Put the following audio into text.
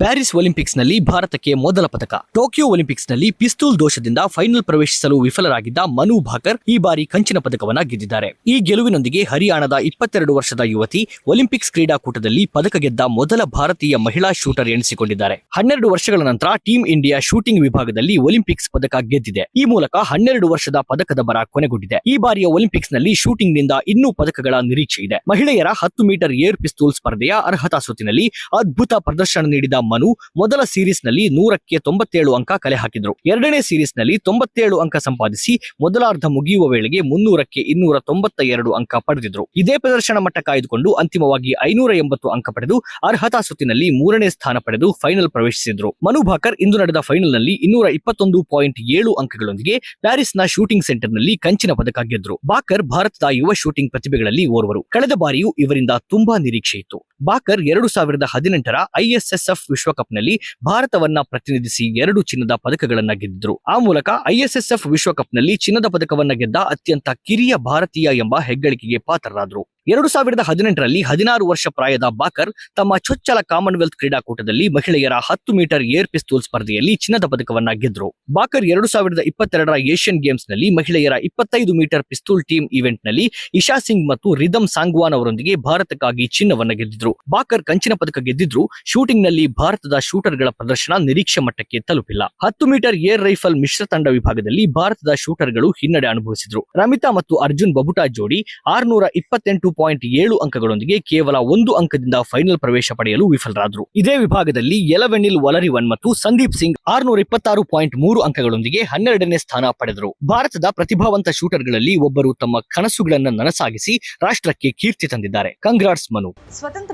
Paris ಒಲಿಂಪಿಕ್ಸ್ನಲ್ಲಿ ಭಾರತಕ್ಕೆ ಮೊದಲ ಪದಕ. ಟೋಕಿಯೋ ಒಲಿಂಪಿಕ್ಸ್ನಲ್ಲಿ ಪಿಸ್ತೂಲ್ ದೋಷದಿಂದ ಫೈನಲ್ ಪ್ರವೇಶಿಸಲು ವಿಫಲರಾಗಿದ್ದ ಮನು ಭಾಕರ್ ಈ ಬಾರಿ ಕಂಚಿನ ಪದಕವನ್ನ ಗೆದ್ದಿದ್ದಾರೆ. ಈ ಗೆಲುವಿನೊಂದಿಗೆ ಹರಿಯಾಣದ ಇಪ್ಪತ್ತೆರಡು ವರ್ಷದ ಯುವತಿ ಒಲಿಂಪಿಕ್ಸ್ ಕ್ರೀಡಾಕೂಟದಲ್ಲಿ ಪದಕ ಗೆದ್ದ ಮೊದಲ ಭಾರತೀಯ ಮಹಿಳಾ ಶೂಟರ್ ಎನಿಸಿಕೊಂಡಿದ್ದಾರೆ. ಹನ್ನೆರಡು ವರ್ಷಗಳ ನಂತರ ಟೀಂ ಇಂಡಿಯಾ ಶೂಟಿಂಗ್ ವಿಭಾಗದಲ್ಲಿ ಒಲಿಂಪಿಕ್ಸ್ ಪದಕ ಗೆದ್ದಿದೆ. ಈ ಮೂಲಕ ಹನ್ನೆರಡು ವರ್ಷದ ಪದಕದ ಬರ ಕೊನೆಗೊಂಡಿದೆ. ಈ ಬಾರಿಯ ಒಲಿಂಪಿಕ್ಸ್ನಲ್ಲಿ ಶೂಟಿಂಗ್ನಿಂದ ಇನ್ನೂ ಪದಕಗಳ ನಿರೀಕ್ಷೆ ಇದೆ. ಮಹಿಳೆಯರ ಹತ್ತು ಮೀಟರ್ ಏರ್ ಪಿಸ್ತೂಲ್ ಸ್ಪರ್ಧೆಯ ಅರ್ಹತಾ ಸುತ್ತಿನಲ್ಲಿ ಅದ್ಭುತ ಪ್ರದರ್ಶನ ನೀಡಿದ ಮನು ಮೊದಲ ಸೀರೀಸ್ನಲ್ಲಿ ನೂರಕ್ಕೆ ತೊಂಬತ್ತೇಳು ಅಂಕ ಕಲೆ ಹಾಕಿದ್ರು. ಎರಡನೇ ಸೀರೀಸ್ನಲ್ಲಿ ತೊಂಬತ್ತೇಳು ಅಂಕ ಸಂಪಾದಿಸಿ ಮೊದಲಾರ್ಧ ಮುಗಿಯುವ ವೇಳೆಗೆ ಮುನ್ನೂರಕ್ಕೆ ಇನ್ನೂರ ತೊಂಬತ್ತ ಎರಡು ಅಂಕ ಪಡೆದಿದ್ರು. ಇದೇ ಪ್ರದರ್ಶನ ಮಟ್ಟ ಕಾಯ್ದುಕೊಂಡು ಅಂತಿಮವಾಗಿ ಐನೂರ ಎಂಬತ್ತು ಅಂಕ ಪಡೆದು ಅರ್ಹತಾ ಸುತ್ತಿನಲ್ಲಿ ಮೂರನೇ ಸ್ಥಾನ ಪಡೆದು ಫೈನಲ್ ಪ್ರವೇಶಿಸಿದ್ರು. ಮನು ಭಾಕರ್ ಇಂದು ನಡೆದ ಫೈನಲ್ನಲ್ಲಿ ಇನ್ನೂರ ಇಪ್ಪತ್ತೊಂದು ಪಾಯಿಂಟ್ ಏಳು ಅಂಕಗಳೊಂದಿಗೆ ಪ್ಯಾರಿಸ್ನ ಶೂಟಿಂಗ್ ಸೆಂಟರ್ನಲ್ಲಿ ಕಂಚಿನ ಪದಕ ಗೆದ್ರು. ಭಾಕರ್ ಭಾರತದ ಯುವ ಶೂಟಿಂಗ್ ಪ್ರತಿಭೆಗಳಲ್ಲಿ ಓರ್ವರು. ಕಳೆದ ಬಾರಿಯೂ ಇವರಿಂದ ತುಂಬಾ ನಿರೀಕ್ಷೆ ಇತ್ತು. ಬಾಕರ್ ಎರಡು ಸಾವಿರದ ಹದಿನೆಂಟರ ಐಎಸ್ಎಸ್ಎಫ್ ವಿಶ್ವಕಪ್ನಲ್ಲಿ ಭಾರತವನ್ನ ಪ್ರತಿನಿಧಿಸಿ ಎರಡು ಚಿನ್ನದ ಪದಕಗಳನ್ನ ಗೆದ್ದಿದ್ರು. ಆ ಮೂಲಕ ಐಎಸ್ಎಸ್ಎಫ್ ವಿಶ್ವಕಪ್ನಲ್ಲಿ ಚಿನ್ನದ ಪದಕವನ್ನ ಗೆದ್ದ ಅತ್ಯಂತ ಕಿರಿಯ ಭಾರತೀಯ ಎಂಬ ಹೆಗ್ಗಳಿಕೆಗೆ ಪಾತ್ರರಾದರು. ಎರಡು ಸಾವಿರದ ಹದಿನೆಂಟರಲ್ಲಿ ಹದಿನಾರು ವರ್ಷ ಪ್ರಾಯದ ಬಾಕರ್ ತಮ್ಮ ಚೊಚ್ಚಲ ಕಾಮನ್ವೆಲ್ತ್ ಕ್ರೀಡಾಕೂಟದಲ್ಲಿ ಮಹಿಳೆಯರ ಹತ್ತು ಮೀಟರ್ ಏರ್ ಪಿಸ್ತೂಲ್ ಸ್ಪರ್ಧೆಯಲ್ಲಿ ಚಿನ್ನದ ಪದಕವನ್ನ ಗೆದ್ದರು ಬಾಕರ್ ಎರಡು ಸಾವಿರದ ಇಪ್ಪತ್ತೆರಡರ ಏಷ್ಯನ್ ಗೇಮ್ಸ್ನಲ್ಲಿ ಮಹಿಳೆಯರ ಇಪ್ಪತ್ತೈದು ಮೀಟರ್ ಪಿಸ್ತೂಲ್ ಟೀಮ್ ಇವೆಂಟ್ನಲ್ಲಿ ಇಶಾ ಸಿಂಗ್ ಮತ್ತು ರಿದಮ್ ಸಾಂಗ್ವಾನ್ ಅವರೊಂದಿಗೆ ಭಾರತಕ್ಕಾಗಿ ಚಿನ್ನವನ್ನ ಗೆದ್ದಿದ್ರು. ಬಾಕರ್ ಕಂಚಿನ ಪದಕ ಗೆದ್ದಿದ್ರು ಶೂಟಿಂಗ್ನಲ್ಲಿ ಭಾರತದ ಶೂಟರ್ಗಳ ಪ್ರದರ್ಶನ ನಿರೀಕ್ಷೆ ಮಟ್ಟಕ್ಕೆ ತಲುಪಿಲ್ಲ. ಹತ್ತು ಮೀಟರ್ ಏರ್ ರೈಫಲ್ ಮಿಶ್ರ ತಂಡ ವಿಭಾಗದಲ್ಲಿ ಭಾರತದ ಶೂಟರ್ಗಳು ಹಿನ್ನಡೆ ಅನುಭವಿಸಿದ್ರು. ರಮಿತಾ ಮತ್ತು ಅರ್ಜುನ್ ಬಬುಟಾ ಜೋಡಿ ಆರ್ನೂರ ಇಪ್ಪತ್ತೆಂಟು ಪಾಯಿಂಟ್ ಏಳು ಅಂಕಗಳೊಂದಿಗೆ ಕೇವಲ ಒಂದು ಅಂಕದಿಂದ ಫೈನಲ್ ಪ್ರವೇಶ ಪಡೆಯಲು ವಿಫಲರಾದರು. ಇದೇ ವಿಭಾಗದಲ್ಲಿ ಯಲವೆನಿಲ್ ವಲರಿವನ್ ಮತ್ತು ಸಂದೀಪ್ ಸಿಂಗ್ ಆರ್ನೂರ ಇಪ್ಪತ್ತಾರು ಪಾಯಿಂಟ್ ಮೂರು ಅಂಕಗಳೊಂದಿಗೆ ಹನ್ನೆರಡನೇ ಸ್ಥಾನ ಪಡೆದರು. ಭಾರತದ ಪ್ರತಿಭಾವಂತ ಶೂಟರ್ಗಳಲ್ಲಿ ಒಬ್ಬರು ತಮ್ಮ ಕನಸುಗಳನ್ನು ನನಸಾಗಿಸಿ ರಾಷ್ಟ್ರಕ್ಕೆ ಕೀರ್ತಿ ತಂದಿದ್ದಾರೆ. ಕಂಗ್ರಾಟ್ಸ್ ಮನು. ಸ್ವತಂತ್ರ